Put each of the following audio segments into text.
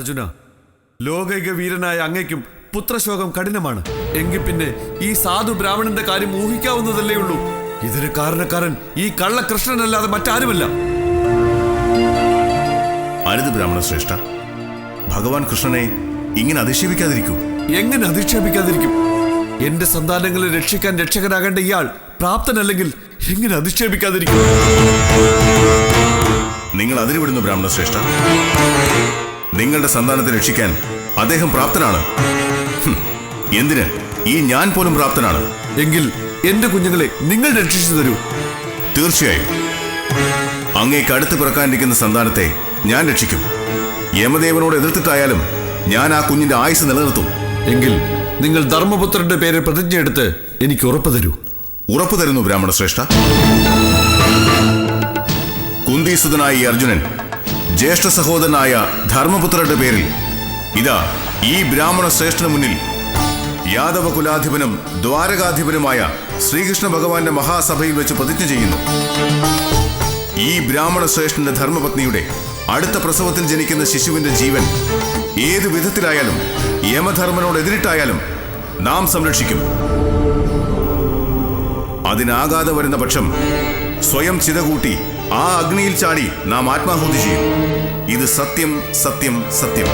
അർജുന ലോകൈക വീരനായ അങ്ങയ്ക്കും പുത്രശോകം കഠിനമാണ്. എങ്കിൽ പിന്നെ ഈ സാധു ബ്രാഹ്മണന്റെ കാര്യം ഊഹിക്കാവുന്നതല്ലേ ഉള്ളൂ. ഇതിന് കാരണക്കാരൻ ഈ കള്ളകൃഷ്ണനല്ലാതെ മറ്റാരുമല്ല. അരുത് ബ്രാഹ്മണ ശ്രേഷ്ഠ. ഭഗവാൻ കൃഷ്ണനെ ഇങ്ങനെ അധിക്ഷേപിക്കാതിരിക്കൂ. എങ്ങനെ അധിക്ഷേപിക്കാതിരിക്കും? എന്റെ സന്താനങ്ങളെ രക്ഷിക്കാൻ രക്ഷകനാകേണ്ട ഇയാൾ പ്രാപ്തനല്ലെങ്കിൽ എങ്ങനെ അധിക്ഷേപിക്കാതിരിക്കും? നിങ്ങൾ അതിരുവിടുന്നു ബ്രാഹ്മണ ശ്രേഷ്ഠ. നിങ്ങളുടെ സന്താനത്തെ രക്ഷിക്കാൻ അദ്ദേഹം പ്രാപ്തനാണ്. എന്തിന്? ഈ ഞാൻ പോലും പ്രാപ്തനാണ്. എങ്കിൽ എന്റെ കുഞ്ഞുങ്ങളെ നിങ്ങൾ രക്ഷിച്ചു തരൂ. തീർച്ചയായും. അങ്ങേക്ക് അടുത്ത് പിറക്കാനിരിക്കുന്ന സന്താനത്തെ ഞാൻ രക്ഷിക്കും. യമദേവനോട് എതിർത്തിട്ടായാലും ഞാൻ ആ കുഞ്ഞിന്റെ ആയുസ് നിലനിർത്തും. എങ്കിൽ നിങ്ങൾ ധർമ്മപുത്രന്റെ പേര് പ്രതിജ്ഞയെടുത്ത് എനിക്ക് ഉറപ്പ് തരൂ. ഉറപ്പു തരുന്നു ബ്രാഹ്മണ ശ്രേഷ്ഠ. കുന്തീസുതനായി അർജുനൻ ജ്യേഷ്ഠ സഹോദരനായ ധർമ്മപുത്രരുടെ പേരിൽ. ഇതാ ഈ ബ്രാഹ്മണ ശ്രേഷ്ഠന് മുന്നിൽ യാദവ കുലാധിപനും ദ്വാരകാധിപനുമായ ശ്രീകൃഷ്ണ ഭഗവാന്റെ മഹാസഭയിൽ വെച്ച് പ്രതിജ്ഞ ചെയ്യുന്നു. ഈ ബ്രാഹ്മണ ശ്രേഷ്ഠന്റെ ധർമ്മപത്നിയുടെ അടുത്ത പ്രസവത്തിൽ ജനിക്കുന്ന ശിശുവിന്റെ ജീവൻ ഏതു വിധത്തിലായാലും യമധർമ്മനോട് എതിരിട്ടായാലും നാം സംരക്ഷിക്കും. അതിനാകാതെ വരുന്ന പക്ഷം സ്വയം ചിതകൂട്ടി ആ അഗ്നിയിൽ ചാടി നാം ആത്മാഹുതി ചെയ്യും. ഇത് സത്യം സത്യം സത്യം.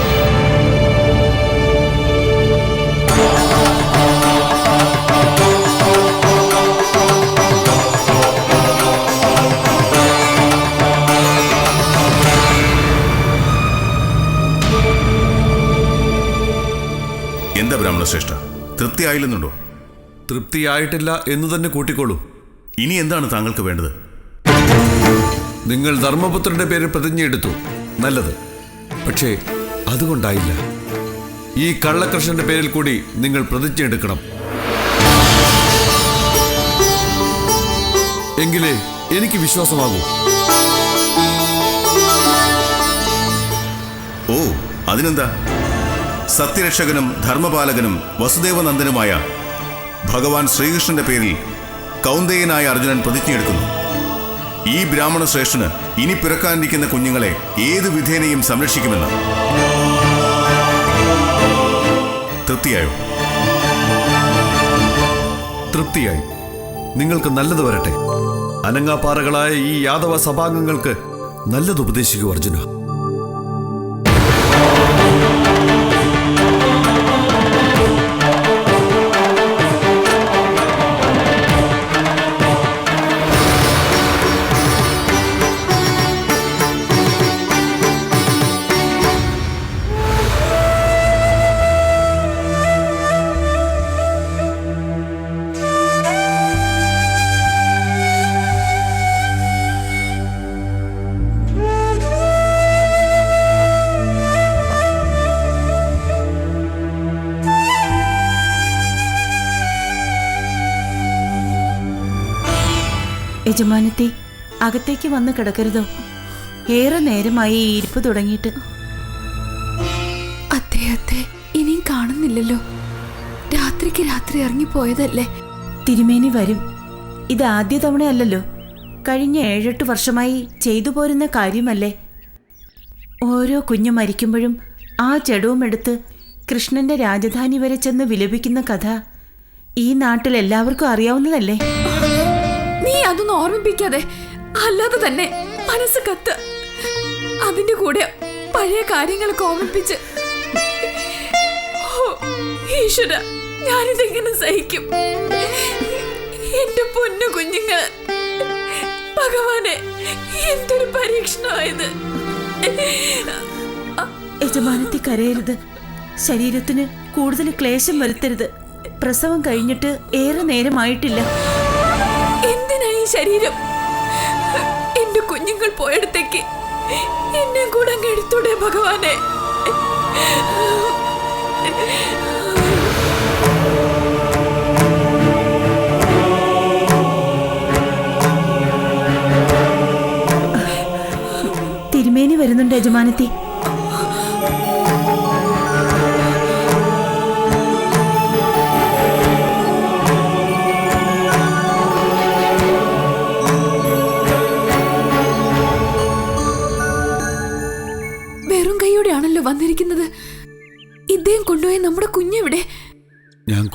എന്താ ബ്രാഹ്മണ ശ്രേഷ്ഠ തൃപ്തിയായില്ലെന്നുണ്ടോ? തൃപ്തിയായിട്ടില്ല എന്ന് തന്നെ കൂട്ടിക്കോളൂ ഇനി എന്താണ് താങ്കൾക്ക് വേണ്ടത്? നിങ്ങൾ ധർമ്മപുത്രന്റെ പേര് പ്രതിജ്ഞയെടുത്തു നല്ലത്. പക്ഷേ അതുകൊണ്ടായില്ല. ഈ കള്ളകൃഷ്ണന്റെ പേരിൽ കൂടി നിങ്ങൾ പ്രതിജ്ഞ എടുക്കണം. എങ്കിലേ എനിക്ക് വിശ്വാസമാകൂ. ഓ അതിനെന്താ? സത്യരക്ഷകനും ധർമ്മപാലകനും വസുദേവനന്ദനുമായ ഭഗവാൻ ശ്രീകൃഷ്ണന്റെ പേരിൽ കൗന്ദേയനായ അർജുനൻ പ്രതിജ്ഞയെടുക്കുന്നു ഈ ബ്രാഹ്മണ ശ്രേഷ്ഠന് ഇനി പിറക്കാനിരിക്കുന്ന കുഞ്ഞുങ്ങളെ ഏത് വിധേനയും സംരക്ഷിക്കുമെന്ന്. തൃപ്തിയായോ? തൃപ്തിയായി. നിങ്ങൾക്ക് നല്ലത് വരട്ടെ. അനങ്ങാപ്പാറകളായ ഈ യാദവ സഭാംഗങ്ങൾക്ക് നല്ലത് ഉപദേശിക്കൂ അർജുന. യജമാനത്തെ അകത്തേക്ക് വന്ന് കിടക്കരുതോ? ഏറെ നേരമായി ഈ ഇരിപ്പ് തുടങ്ങിയിട്ട്. അദ്ദേഹത്തെ ഇനിയും കാണുന്നില്ലല്ലോ. രാത്രിക്ക് രാത്രി ഇറങ്ങിപ്പോയതല്ലേ? തിരുമേനി വരും. ഇത് ആദ്യ തവണയല്ലല്ലോ. കഴിഞ്ഞ ഏഴെട്ട് വർഷമായി ചെയ്തു പോരുന്ന കാര്യമല്ലേ? ഓരോ കുഞ്ഞു മരിക്കുമ്പോഴും ആ ജഡവും എടുത്ത് കൃഷ്ണന്റെ രാജധാനി വരെ ചെന്ന് വിലപിക്കുന്ന കഥ ഈ നാട്ടിൽ എല്ലാവർക്കും അറിയാവുന്നതല്ലേ? അതൊന്നും ഓർമ്മിപ്പിക്കാതെ അല്ലാതെ തന്നെ മനസ്സ് കത്ത്. അതിന്റെ കൂടെ പഴയ കാര്യങ്ങളൊക്കെ ഓർമ്മിപ്പിച്ച് ഈശ്വര ഞാനിതെങ്ങനെ സഹിക്കും? എന്റെ പൊന്നു കുഞ്ഞുങ്ങൾ ഭഗവാനെ എന്തൊരു പരീക്ഷണമായത്. യജമാനത്തെ കരയരുത്. ശരീരത്തിന് കൂടുതൽ ക്ലേശം വരുത്തരുത്. പ്രസവം കഴിഞ്ഞിട്ട് ഏറെ നേരമായിട്ടില്ല. ശരീരം. എന്റെ കുഞ്ഞുങ്ങൾ പോയടത്തേക്ക് എന്നെ കൂടെ എടുത്തൂടെ ഭഗവാനെ. തിരുമേനി വരുന്നുണ്ട് യജമാനത്തി.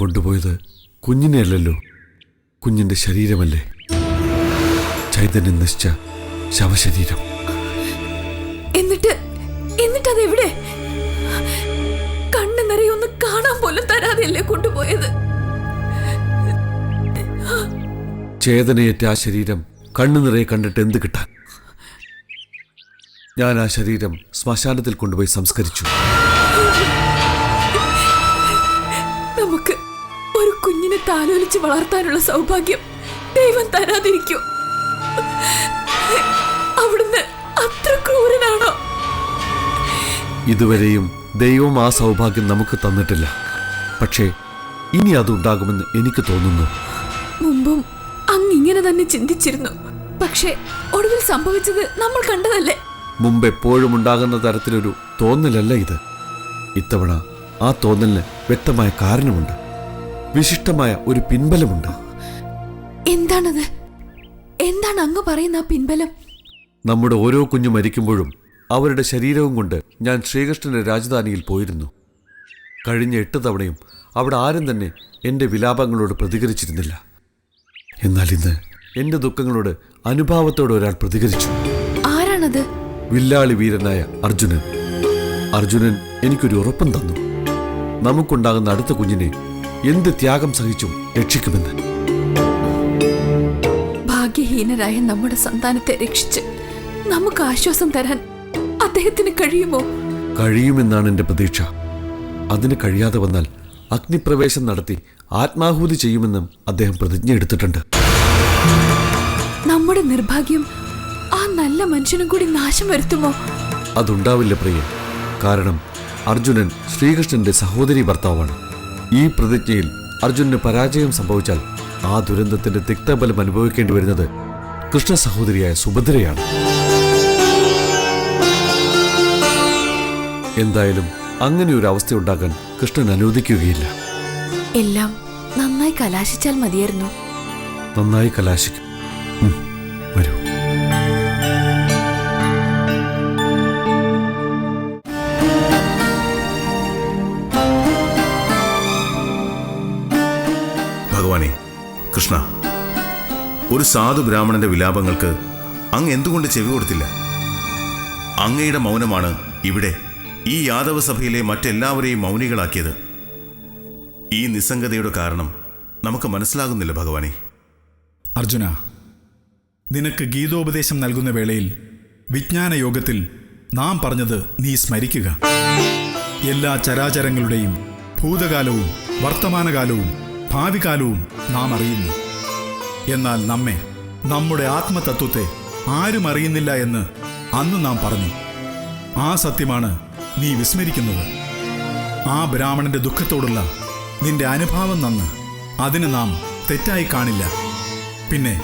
കൊണ്ടുപോയത് കുഞ്ഞിനെയല്ലല്ലോ കുഞ്ഞിന്റെ ശരീരമല്ലേ? ചൈതന്യം നശിച്ച ശവശരീരം. എന്നിട്ട് എന്നിട്ട് അതെവിടെ കണ്ണു നിറയൊന്ന് കാണാൻ പോലും തരാതെയല്ലേ കൊണ്ടുപോയത്? ചേതനയേറ്റ ആ ശരീരം കണ്ണു നിറയെ കണ്ടിട്ട് എന്ത് കിട്ടാൻ? ഞാൻ ആ ശരീരം ശ്മശാനത്തിൽ കൊണ്ടുപോയി സംസ്കരിച്ചു. താലോലിച്ച് വളർത്താനുള്ള സൗഭാഗ്യം ദൈവം തരാതിരിക്കൂ. അവിടുന്ന് അത്ര ക്രൂരനാണോ? ഇതുവരെയും ദൈവം ആ സൗഭാഗ്യം നമുക്ക് തന്നിട്ടില്ല. പക്ഷേ ഇനി അതുണ്ടാകുമെന്ന് എനിക്ക് തോന്നുന്നു. മുമ്പും അങ്ങ് ഇങ്ങനെ തന്നെ ചിന്തിച്ചിരുന്നു. പക്ഷേ ഒടുവിൽ സംഭവിച്ചത് നമ്മൾ കണ്ടതല്ലേ? മുമ്പ് എപ്പോഴും ഉണ്ടാകുന്ന തരത്തിലൊരു തോന്നലല്ല ഇത്. ഇത്തവണ ആ തോന്നലിന് വ്യക്തമായ കാരണമുണ്ട്. വിശിഷ്ടമായ ഒരു പിൻബലമുണ്ട്. എന്താണത്? എന്താണ് അങ്ങ് പറയുന്ന ആ പിൻബലം? നമ്മുടെ ഓരോ കുഞ്ഞു മരിക്കുമ്പോഴും അവരുടെ ശരീരവും കൊണ്ട് ഞാൻ ശ്രീകൃഷ്ണന്റെ രാജധാനിയിൽ പോയിരുന്നു. കഴിഞ്ഞ എട്ട് തവണയും അവിടെ ആരും തന്നെ എന്റെ വിലാപങ്ങളോട് പ്രതികരിച്ചിരുന്നില്ല. എന്നാൽ ഇന്ന് എന്റെ ദുഃഖങ്ങളോട് അനുഭാവത്തോടെ ഒരാൾ പ്രതികരിച്ചു. ആരാണത്? വില്ലാളി വീരനായ അർജുനൻ. അർജുനൻ എനിക്കൊരു ഉറപ്പും തന്നു. നമുക്കുണ്ടാകുന്ന അടുത്ത കുഞ്ഞിനെ എന്ത് ത്യാഗം സഹിച്ചും രക്ഷിക്കുമെന്ന്. ഭാഗ്യഹീനരായ നമ്മുടെ സന്താനത്തെ രക്ഷിച്ച് നമുക്ക് ആശ്വാസം തരാൻ അദ്ദേഹത്തിന് കഴിയുമോ? കഴിയുമെന്നാണ് എന്റെ പ്രതീക്ഷ. അതിന് കഴിയാതെ വന്നാൽ അഗ്നിപ്രവേശം നടത്തി ആത്മാഹൂതി ചെയ്യുമെന്നും അദ്ദേഹം പ്രതിജ്ഞ എടുത്തിട്ടുണ്ട്. നമ്മുടെ നിർഭാഗ്യം ആ നല്ല മനുഷ്യനും കൂടി നാശം വരുത്തുമോ? അതുണ്ടാവില്ല പ്രിയ. കാരണം അർജുനൻ ശ്രീകൃഷ്ണന്റെ സഹോദരി ഭർത്താവാണ്. ഈ പ്രതിജ്ഞയിൽ അർജുനന് പരാജയം സംഭവിച്ചാൽ ആ ദുരന്തത്തിന്റെ തിക്തബലം അനുഭവിക്കേണ്ടി വരുന്നത് കൃഷ്ണ സഹോദരിയായ സുഭദ്രയാണ്. എന്തായാലും അങ്ങനെ ഒരു അവസ്ഥ ഉണ്ടാകാൻ കൃഷ്ണൻ അനുവദിക്കുകയില്ല. എല്ലാം നന്നായി കലാശിച്ചാൽ മതിയായിരുന്നു. നന്നായി കലാശിക്കും. കൃഷ്ണ ഒരു സാധു ബ്രാഹ്മണന്റെ വിലാപങ്ങൾക്ക് അങ്ങ് എന്തുകൊണ്ട് ചെവി കൊടുത്തില്ല? അങ്ങയുടെ മൗനമാണ് ഇവിടെ ഈ യാദവ സഭയിലെ മറ്റെല്ലാവരെയും മൗനികളാക്കിയത്. ഈ നിസ്സംഗതയുടെ കാരണം നമുക്ക് മനസ്സിലാകുന്നില്ല ഭഗവാനെ. അർജുന നിനക്ക് ഗീതോപദേശം നൽകുന്ന വേളയിൽ വിജ്ഞാന യോഗത്തിൽ നാം പറഞ്ഞത് നീ സ്മരിക്കുക. എല്ലാ ചരാചരങ്ങളുടെയും ഭൂതകാലവും വർത്തമാനകാലവും ഭാവികാലവും നാം അറിയുന്നു. എന്നാൽ നമ്മെ നമ്മുടെ ആത്മതത്വത്തെ ആരും അറിയുന്നില്ല എന്ന് അന്ന് നാം പറഞ്ഞു. ആ സത്യമാണ് നീ വിസ്മരിക്കുന്നത്. ആ ബ്രാഹ്മണന്റെ ദുഃഖത്തോടുള്ള നിന്റെ അനുഭാവം നന്ന് അതിന് നാം തെറ്റായി കാണില്ല. പിന്നെ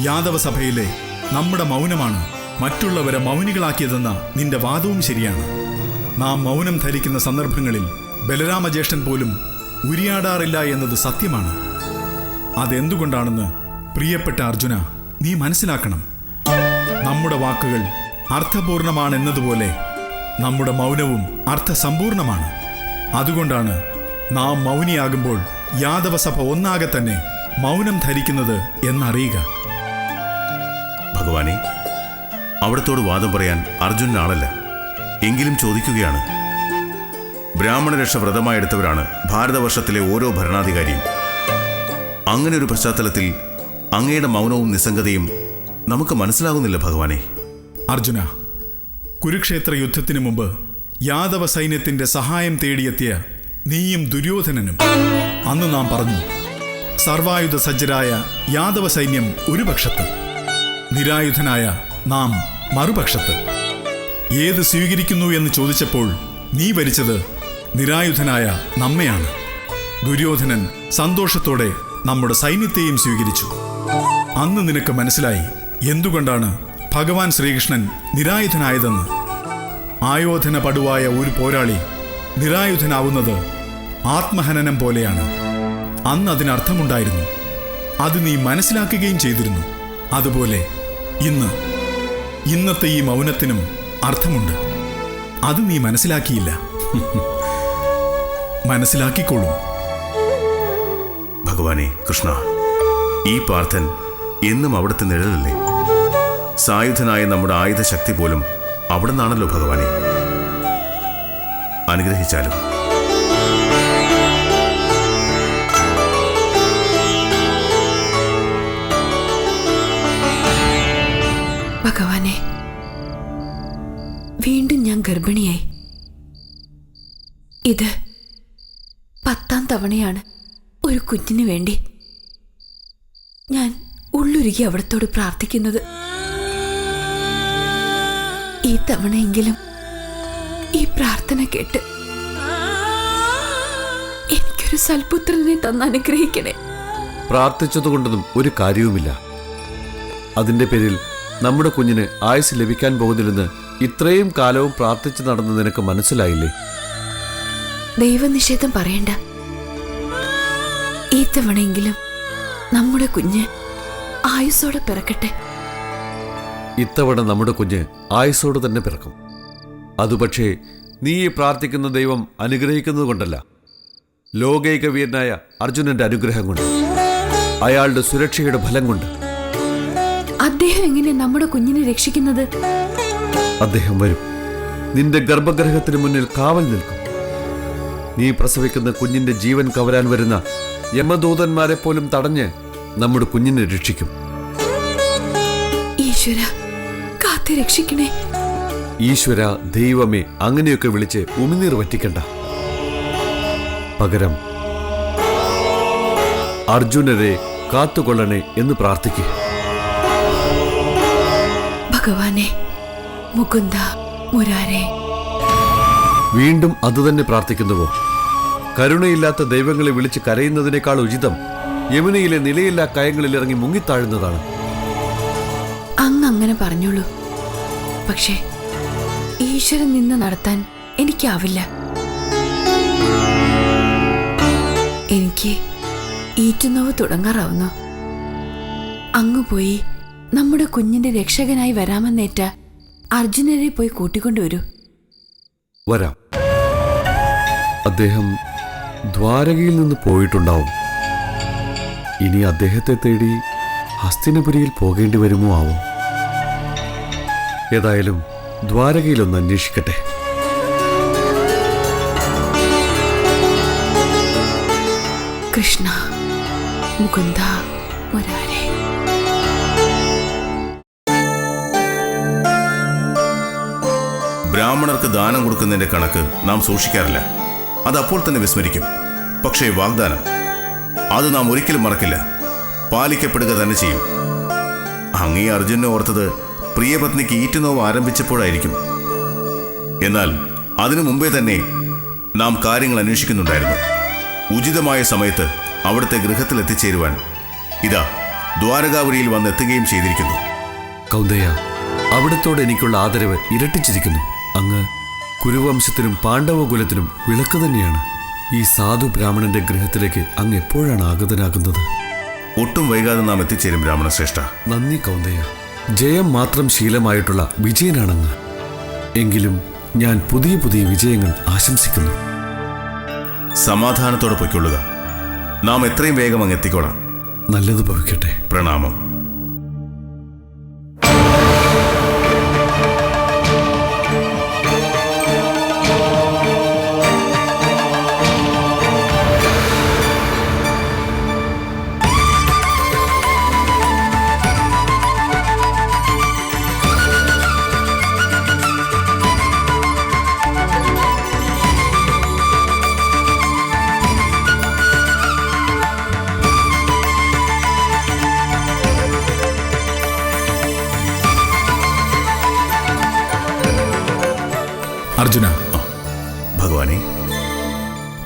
യാദവ സഭയിലെ നമ്മുടെ മൗനമാണ് മറ്റുള്ളവരെ മൗനികളാക്കിയതെന്ന നിന്റെ വാദവും ശരിയാണ്. നാം മൗനം ധരിക്കുന്ന സന്ദർഭങ്ങളിൽ ബലരാമജ്യേഷ്ഠൻ പോലും ഉരിയാടാറില്ല എന്നത് സത്യമാണ്. അതെന്തുകൊണ്ടാണെന്ന് പ്രിയപ്പെട്ട അർജുന നീ മനസ്സിലാക്കണം. നമ്മുടെ വാക്കുകൾ അർത്ഥപൂർണമാണെന്നതുപോലെ നമ്മുടെ മൗനവും അർത്ഥസമ്പൂർണമാണ്. അതുകൊണ്ടാണ് നാം മൗനിയാകുമ്പോൾ യാദവസഭ ഒന്നാകെ തന്നെ മൗനം ധരിക്കുന്നത് എന്നറിയുക. ഭഗവാനെ അവിടത്തോട് വാദം പറയാൻ അർജുനൻ ആളല്ല. എങ്കിലും ചോദിക്കുകയാണ് ബ്രാഹ്മണ രക്ഷ വ്രതമായെടുത്തവരാണ് ഭാരതവർഷത്തിലെ ഓരോ ഭരണാധികാരിയും. അങ്ങനെ ഒരു പശ്ചാത്തലത്തിൽ അങ്ങയുടെ മൗനവും നിസ്സംഗതയും നമുക്ക് മനസ്സിലാകുന്നില്ല ഭഗവാനെ. അർജുന കുരുക്ഷേത്ര യുദ്ധത്തിനു മുമ്പ് യാദവ സൈന്യത്തിന്റെ സഹായം തേടിയെത്തിയ നീയും ദുര്യോധനനും അന്ന് നാം പറഞ്ഞു സർവായുധ സജ്ജരായ യാദവ സൈന്യം ഒരു പക്ഷത്ത് നിരായുധനായ നാം മറുപക്ഷത്ത്. ഏത് സ്വീകരിക്കുന്നു എന്ന് ചോദിച്ചപ്പോൾ നീ ഭരിച്ചത് നിരായുധനായ നമ്മയാണ്. ദുര്യോധനൻ സന്തോഷത്തോടെ നമ്മുടെ സൈന്യത്തെയും സ്വീകരിച്ചു. അന്ന് നിനക്ക് മനസ്സിലായി എന്തുകൊണ്ടാണ് ഭഗവാൻ ശ്രീകൃഷ്ണൻ നിരായുധനായതെന്ന്. ആയോധന പടുവായ ഒരു പോരാളി നിരായുധനാവുന്നത് ആത്മഹനനം പോലെയാണ്. അന്ന് അതിനർത്ഥമുണ്ടായിരുന്നു. അത് നീ മനസ്സിലാക്കുകയും ചെയ്തിരുന്നു. അതുപോലെ ഇന്ന് ഇന്നത്തെ ഈ മൗനത്തിനും അർത്ഥമുണ്ട്. അത് നീ മനസ്സിലാക്കിയില്ല. മനസ്സിലാക്കിക്കോളും ഭഗവാനെ കൃഷ്ണ ഈ പാർത്ഥൻ എന്നും അവിടുത്തെ നിഴലല്ലേ? സായുധനായ നമ്മുടെ ആയുധ ശക്തി പോലും അവിടെ നിന്നാണല്ലോ ഭഗവാനെ. അനുഗ്രഹിച്ചാലും. ഭഗവാനെ വീണ്ടും ഞാൻ ഗർഭിണിയായി. ഇത് തവണയാണ് ഒരു കുഞ്ഞിനു വേണ്ടി ഞാൻ ഉള്ളുരുകി അവിടത്തോട് പ്രാർത്ഥിക്കുന്നത്. ഈ തവണയെങ്കിലും ഈ പ്രാർത്ഥന കേട്ട് എനിക്കൊരു സൽപുത്രനെ തന്ന് അനുഗ്രഹിക്കണേ. പ്രാർത്ഥിച്ചതുകൊണ്ടൊന്നും ഒരു കാര്യവുമില്ല. അതിന്റെ പേരിൽ നമ്മുടെ കുഞ്ഞിന് ആയുസ് ലഭിക്കാൻ പോകുന്നില്ലെന്ന് ഇത്രയും കാലവും പ്രാർത്ഥിച്ചു നടന്നു നിനക്ക് മനസ്സിലായില്ലേ? ദൈവനിഷേധം പറയണ്ട. ഈ തവണയെങ്കിലും നമ്മുടെ കുഞ്ഞ് ആയുസോടെ പിറക്കട്ടെ. ഇത്തവണ നമ്മുടെ കുഞ്ഞ് ആയുസോട് തന്നെ പിറക്കും. അതുപക്ഷേ നീ പ്രാർത്ഥിക്കുന്ന ദൈവം അനുഗ്രഹിക്കുന്നത് കൊണ്ടല്ല. ലോകൈകവീരനായ അർജുനന്റെ അനുഗ്രഹം കൊണ്ട് അയാളുടെ സുരക്ഷയുടെ ഫലം കൊണ്ട്. അദ്ദേഹം എങ്ങനെ നമ്മുടെ കുഞ്ഞിനെ രക്ഷിക്കുന്നത്? അദ്ദേഹം വരും. നിന്റെ ഗർഭഗ്രഹത്തിന് മുന്നിൽ കാവൽ നിൽക്കും. നീ പ്രസവിക്കുന്ന കുഞ്ഞിന്റെ ജീവൻ കവരാൻ വരുന്ന യമദൂതന്മാരെ പോലും തടഞ്ഞ് നമ്മുടെ കുഞ്ഞിനെ രക്ഷിക്കും. ഈശ്വര കാത്ത് രക്ഷിക്കണേ. ഈശ്വര ദൈവമേ അങ്ങനെയൊക്കെ വിളിച്ച് ഉമിനീർ വറ്റിക്കണ്ട. പകരം അർജുനരെ കാത്തുകൊള്ളണേ എന്ന് പ്രാർത്ഥിക്കുക ഭഗവാനെ മുകുന്ദ മുരാരെ. വീണ്ടും അതുതന്നെ പ്രാർത്ഥിക്കുന്നുവോ? കരുണയില്ലാത്ത ദൈവങ്ങളെ വിളിച്ച് കരയുന്നതിനേക്കാൾ ഉചിതം യമുനയിലെ നിലയില്ലാ കയങ്ങളിൽ ഇറങ്ങി മുങ്ങിത്താഴുന്നതാണ്. അങ്ങ് അങ്ങനെ പറഞ്ഞോളൂ. പക്ഷേ ഈശ്വരൻ നിന്ന് നടത്താൻ എനിക്കാവില്ല. എനിക്ക് ഈറ്റുന്നവ് തുടങ്ങാറാവുന്നു. അങ്ങ് പോയി നമ്മുടെ കുഞ്ഞിന്റെ രക്ഷകനായി വരാമെന്നേറ്റ അർജുനരെ പോയി കൂട്ടിക്കൊണ്ടുവരൂ. വരാം. അദ്ദേഹം ദ്വാരകയിൽ നിന്ന് പോയിട്ടുണ്ടാവും. ഇനി അദ്ദേഹത്തെ തേടി ഹസ്തിനപുരിയിൽ പോകേണ്ടി വരുമോ ആവും. ഏതായാലും ദ്വാരകയിലൊന്ന് അന്വേഷിക്കട്ടെ. കൃഷ്ണ മുകുന്ദ മുരാരെ. ബ്രാഹ്മണർക്ക് ദാനം കൊടുക്കുന്നതിന്റെ കണക്ക് നാം സൂക്ഷിക്കാറില്ല. അത് അപ്പോൾ തന്നെ വിസ്മരിക്കും. പക്ഷേ വാഗ്ദാനം അത് നാം ഒരിക്കലും മറക്കില്ല. പാലിക്കപ്പെടുക തന്നെ ചെയ്യും. അങ്ങേ അർജുനെ ഓർത്തത് പ്രിയപത്നിക്ക് ഈറ്റുനോവ് ആരംഭിച്ചപ്പോഴായിരിക്കും. എന്നാൽ അതിനു മുമ്പേ തന്നെ നാം കാര്യങ്ങൾ അന്വേഷിക്കുന്നുണ്ടായിരുന്നു. ഉചിതമായ സമയത്ത് അവിടുത്തെ ഗൃഹത്തിൽ എത്തിച്ചേരുവാൻ ഇതാ ദ്വാരകാപുരിയിൽ വന്നെത്തുകയും ചെയ്തിരിക്കുന്നു. കൗന്ദയ അവിടത്തോട് എനിക്കുള്ള ആദരവ് ഇരട്ടിച്ചിരിക്കുന്നു. അങ്ങ് കുരുവംശത്തിനും പാണ്ഡവകുലത്തിനും വിളക്ക് തന്നെയാണ്. ഈ സാധു ബ്രാഹ്മണന്റെ ഗൃഹത്തിലേക്ക് അങ്ങ് എപ്പോഴാണ് ആഗതനാകുന്നത്? ഒട്ടും വൈകാതെ നാം എത്തിച്ചേരും ബ്രാഹ്മണ ശ്രേഷ്ഠ നന്ദി കൗന്ദയ്യ. ജയം മാത്രം ശീലമായിട്ടുള്ള വിജയനാണെന്ന് എങ്കിലും ഞാൻ പുതിയ പുതിയ വിജയങ്ങൾ ആശംസിക്കുന്നു. സമാധാനത്തോടെ പൊയ്ക്കൊള്ളുക. നാം എത്രയും വേഗം അങ്ങ് എത്തിക്കോളാം. നല്ലത് ഭവിക്കട്ടെ. പ്രണാമം. അർജുന. ഭഗവാനെ.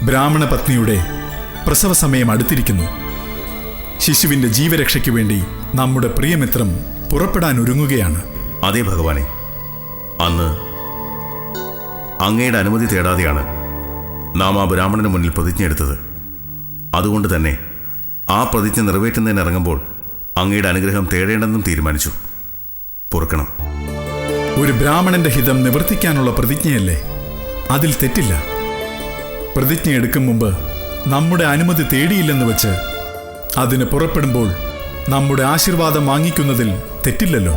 ബ്രാഹ്മണ പത്നിയുടെ പ്രസവ സമയം അടുത്തിരിക്കുന്നു. ശിശുവിന്റെ ജീവരക്ഷയ്ക്ക് വേണ്ടി നമ്മുടെ പ്രിയമിത്രം പുറപ്പെടാൻ ഒരുങ്ങുകയാണ്. അതെ ഭഗവാനെ. അന്ന് അങ്ങയുടെ അനുമതി തേടാതെയാണ് നാം ആ ബ്രാഹ്മണന് മുന്നിൽ പ്രതിജ്ഞ എടുത്തത്. അതുകൊണ്ട് തന്നെ ആ പ്രതിജ്ഞ നിറവേറ്റുന്നതിന് ഇറങ്ങുമ്പോൾ അങ്ങയുടെ അനുഗ്രഹം തേടേണ്ടെന്നും തീരുമാനിച്ചു. പൊറുക്കണം. ഒരു ബ്രാഹ്മണന്റെ ഹിതം നിവർത്തിക്കാനുള്ള പ്രതിജ്ഞയല്ലേ? അതിൽ തെറ്റില്ല. പ്രതിജ്ഞ എടുക്കും മുമ്പ് നമ്മുടെ അനുമതി തേടിയില്ലെന്ന് വെച്ച് അതിന് പുറപ്പെടുമ്പോൾ നമ്മുടെ ആശീർവാദം വാങ്ങിക്കുന്നതിൽ തെറ്റില്ലല്ലോ.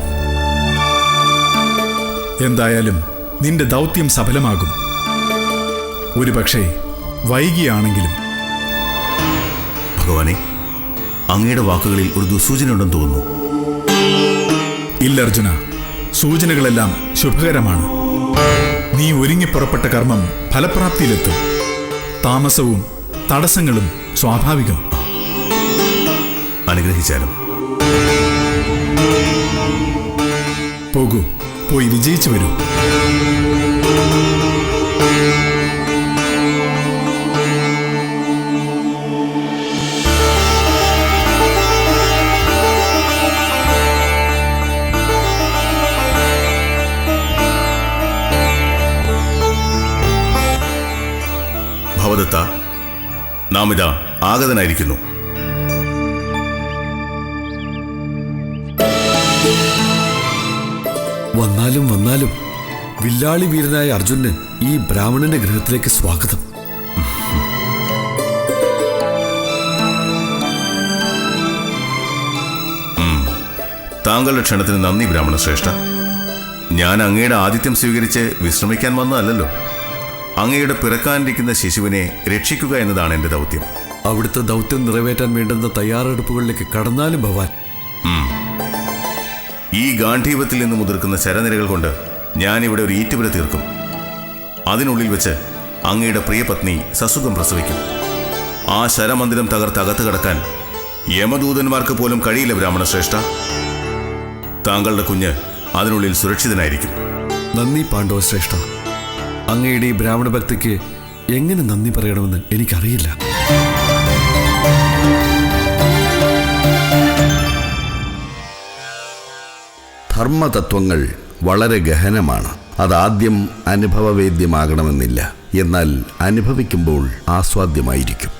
എന്തായാലും നിന്റെ ദൗത്യം സഫലമാകും. ഒരുപക്ഷെ വൈകിയാണെങ്കിലും. ഭഗവാനെ അങ്ങയുടെ വാക്കുകളിൽ ഒരു ദുസൂചന ഉണ്ടെന്ന് തോന്നുന്നു. ഇല്ല അർജുന സൂചനകളെല്ലാം ശുഭകരമാണ്. നീ ഒരുങ്ങി പുറപ്പെട്ട കർമ്മം ഫലപ്രാപ്തിയിലെത്തും. താമസവും തടസ്സങ്ങളും സ്വാഭാവികം. അനുഗ്രഹിച്ചാലും. പോകൂ പോയി വിജയിച്ചു വരൂ. നാം ഇതാ ആഗതനായിരിക്കുന്നു. വന്നാലും വന്നാലും വില്ലാളി വീരനായ അർജുനന് ഈ ബ്രാഹ്മണന്റെ ഗൃഹത്തിലേക്ക് സ്വാഗതം. താങ്കളുടെ ക്ഷണത്തിന് നന്ദി ബ്രാഹ്മണ ശ്രേഷ്ഠ. ഞാൻ അങ്ങയുടെ ആതിഥ്യം സ്വീകരിച്ച് വിശ്രമിക്കാൻ വന്നതല്ലല്ലോ. അങ്ങയുടെ പിറക്കാനിരിക്കുന്ന ശിശുവിനെ രക്ഷിക്കുക എന്നതാണ് എന്റെ ദൗത്യം. അവിടുത്തെ ദൗത്യം നിറവേറ്റാൻ വേണ്ടുന്ന തയ്യാറെടുപ്പുകളിലേക്ക് കടന്നാലും ഭവാൻ. ഈ ഗാന്ധീപത്തിൽ നിന്ന് മുതിർക്കുന്ന ശരനിരകൾ കൊണ്ട് ഞാനിവിടെ ഒരു ഈറ്റുപുര തീർക്കും. അതിനുള്ളിൽ വെച്ച് അങ്ങയുടെ പ്രിയപത്നി സസുഖം പ്രസവിക്കും. ആ ശരമന്ദിരം തകർത്ത് അകത്ത് കടക്കാൻ യമദൂതന്മാർക്ക് പോലും കഴിയില്ല ബ്രാഹ്മണ ശ്രേഷ്ഠ താങ്കളുടെ കുഞ്ഞ് അതിനുള്ളിൽ സുരക്ഷിതനായിരിക്കും. നന്ദി പാണ്ഡവ ശ്രേഷ്ഠ. അങ്ങയുടെ ഈ ബ്രാഹ്മണ ഭക്തിക്ക് എങ്ങനെ നന്ദി പറയണമെന്ന് എനിക്കറിയില്ല. ധർമ്മതത്വങ്ങൾ വളരെ ഗഹനമാണ്. അതാദ്യം അനുഭവവേദ്യമാകണമെന്നില്ല. എന്നാൽ അനുഭവിക്കുമ്പോൾ ആസ്വാദ്യമായിരിക്കും.